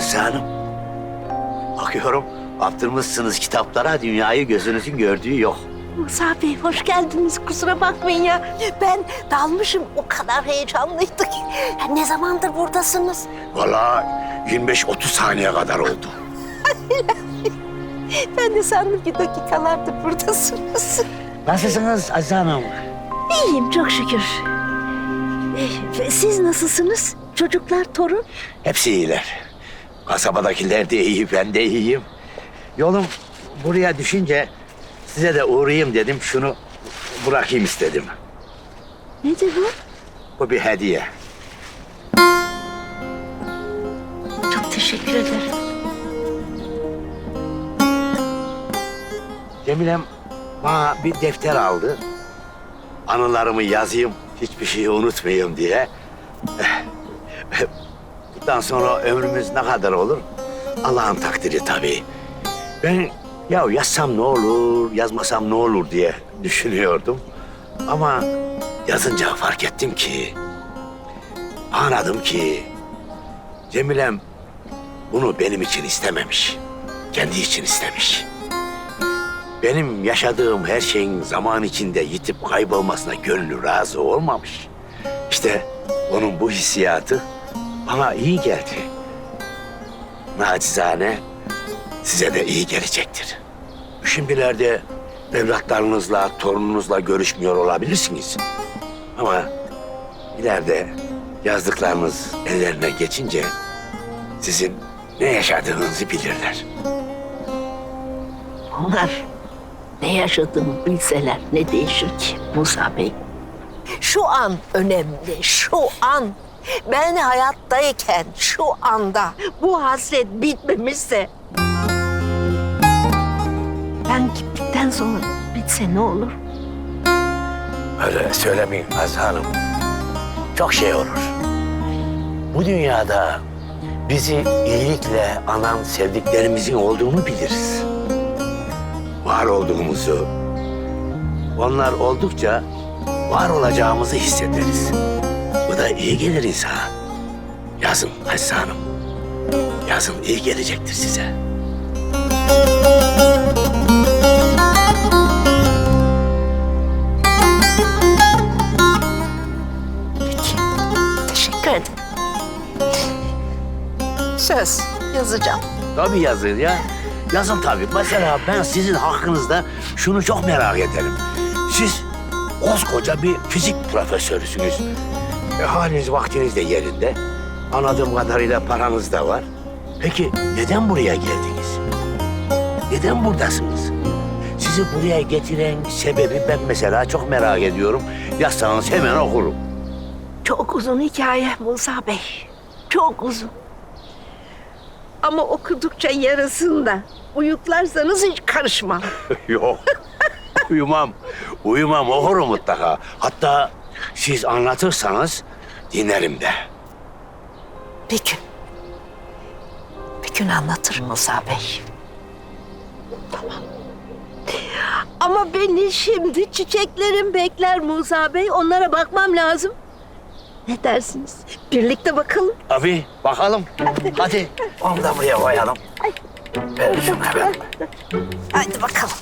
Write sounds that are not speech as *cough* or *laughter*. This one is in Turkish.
Musa Hanım. Bakıyorum attırmışsınız kitaplara dünyayı gözünüzün gördüğü yok. Musa Bey hoş geldiniz. Kusura bakmayın ya. Ben dalmışım. O kadar heyecanlıydık. ki. Ya Ne zamandır buradasınız? Vallahi 25-30 saniye kadar oldu. *laughs* Ben de sandım ki dakikalardır buradasınız. Nasılsınız Aziz Hanım? İyiyim çok şükür. Ee, Siz nasılsınız? Çocuklar, torun? Hepsi iyiler. Kasabadakiler de iyi, ben de iyiyim. Yolum buraya düşünce size de uğrayayım dedim. Şunu bırakayım istedim. Nedir bu? Bu bir hediye. Çok teşekkür ederim. Cemilem bana bir defter aldı. Anılarımı yazayım, hiçbir şeyi unutmayayım diye. Bundan sonra ömrümüz ne kadar olur? Allah'ın takdiri tabii. Ben ya yazsam ne olur, yazmasam ne olur diye düşünüyordum. Ama yazınca fark ettim ki, anladım ki Cemilem bunu benim için istememiş. Kendi için istemiş. Benim yaşadığım her şeyin zaman içinde yitip kaybolmasına gönlü razı olmamış. İşte onun bu hissiyatı bana iyi geldi. Nacizane size de iyi gelecektir. Şimdilerde evlatlarınızla, torununuzla görüşmüyor olabilirsiniz. Ama ileride yazdıklarınız ellerine geçince sizin ne yaşadığınızı bilirler. Onlar ne yaşadığımı bilseler ne değişir ki Musa Bey? Şu an önemli, şu an. Ben hayattayken şu anda bu hasret bitmemişse... Ben gittikten sonra bitse ne olur? Öyle söylemeyin Aziz Hanım. Çok şey olur. Bu dünyada bizi iyilikle anan sevdiklerimizin olduğunu biliriz. Var olduğumuzu, onlar oldukça var olacağımızı hissederiz. Bu da iyi gelir insana. Yazın Aziz Hanım. Yazın iyi gelecektir size. Peki, teşekkür ederim. Söz yazacağım. Tabii yazın ya. Yazın tabii. Mesela ben sizin hakkınızda şunu çok merak ederim. Siz koskoca bir fizik profesörüsünüz. E, haliniz vaktiniz de yerinde. Anladığım kadarıyla paranız da var. Peki neden buraya geldiniz? Neden buradasınız? Sizi buraya getiren sebebi ben mesela çok merak ediyorum. Yazsanız hemen okurum. Çok uzun hikaye Musa Bey. Çok uzun. Ama okudukça yarısında uyuklarsanız hiç karışmam. *laughs* Yok. Uyumam. Uyumam okurum mutlaka. Hatta siz anlatırsanız dinlerim de. Bir gün. Bir gün anlatırım Musa Bey. Tamam. Ama beni şimdi çiçeklerim bekler Musa Bey. Onlara bakmam lazım. Ne dersiniz? Birlikte bakalım. Abi bakalım. Hadi onu da buraya koyalım. Ver şunu hemen. Haydi bakalım.